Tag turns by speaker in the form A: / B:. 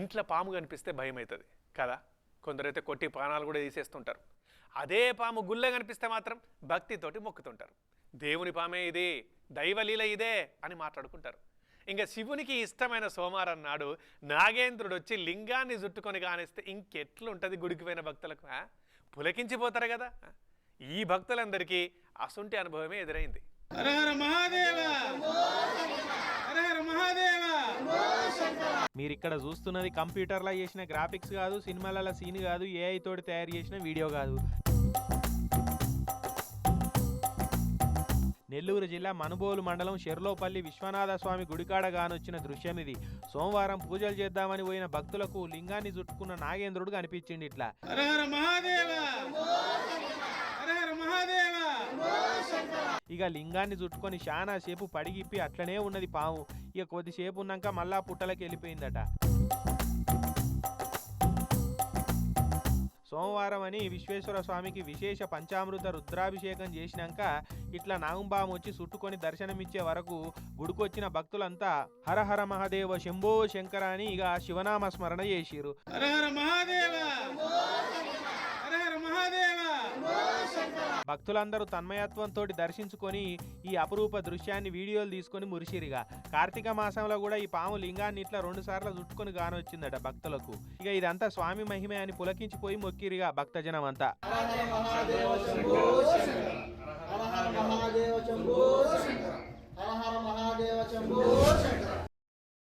A: ఇంట్లో పాము కనిపిస్తే భయం అవుతుంది కదా? కొందరైతే కొట్టి ప్రాణాలు కూడా తీసేస్తుంటారు. అదే పాము గుళ్ళ కనిపిస్తే మాత్రం భక్తితోటి మొక్కుతుంటారు. దేవుని పామే ఇది దైవలీల ఇదే అని మాట్లాడుకుంటారు. ఇంకా శివునికి ఇష్టమైన సోమవారం నాడు నాగేంద్రుడు వచ్చి లింగాన్ని జుట్టుకొని కానిస్తే ఇంకెట్లుంటుంది గుడికి పోయిన భక్తులకు పులకించిపోతారు కదా? ఈ భక్తులందరికీ అసుంటి అనుభవమే ఎదురైంది.
B: మహాదేవ!
C: మీరు ఇక్కడ చూస్తున్నది కంప్యూటర్లో చేసిన గ్రాఫిక్స్ కాదు సినిమాలలో సీన్ కాదు ఏఐ తోటి తయారు చేసిన వీడియో కాదు. నెల్లూరు జిల్లా మనుబోలు మండలం షెర్లోపల్లి విశ్వనాథ స్వామి గుడికాడ గానొచ్చిన దృశ్యం ఇది. సోమవారం పూజలు చేద్దామని పోయిన భక్తులకు లింగాన్ని చుట్టుకున్న నాగేంద్రుడు కనిపించింది ఇట్లా ఇక లింగాన్ని చుట్టుకొని చాలా సేపు పడిగిప్పి అట్లనే ఉన్నది పాము. ఇక కొద్దిసేపు ఉన్నాక మళ్ళా పుట్టలకి వెళ్ళిపోయిందట. సోమవారం అని విశ్వేశ్వర స్వామికి విశేష పంచామృత రుద్రాభిషేకం చేసినాక ఇట్లా నాగుంబాము వచ్చి చుట్టుకొని దర్శనమిచ్చే వరకు గుడికొచ్చిన భక్తులంతా హర హర మహాదేవ శంభో శంకర అని ఇక శివనామ స్మరణ చేసిరు
B: హర హర మహాదేవ!
C: భక్తులందరూ తన్మయత్వంతో దర్శించుకొని ఈ అపురూప దృశ్యాన్ని వీడియోలు తీసుకొని మురిసిరిగా. కార్తీక మాసంలో కూడా ఈ పాము లింగాన్ని ఇట్లా రెండు సార్లు చుట్టుకొని కానొచ్చిందట భక్తులకు. ఇక ఇదంతా స్వామి మహిమే అని పులకించిపోయి మొక్కిరిగా భక్తజనం అంతా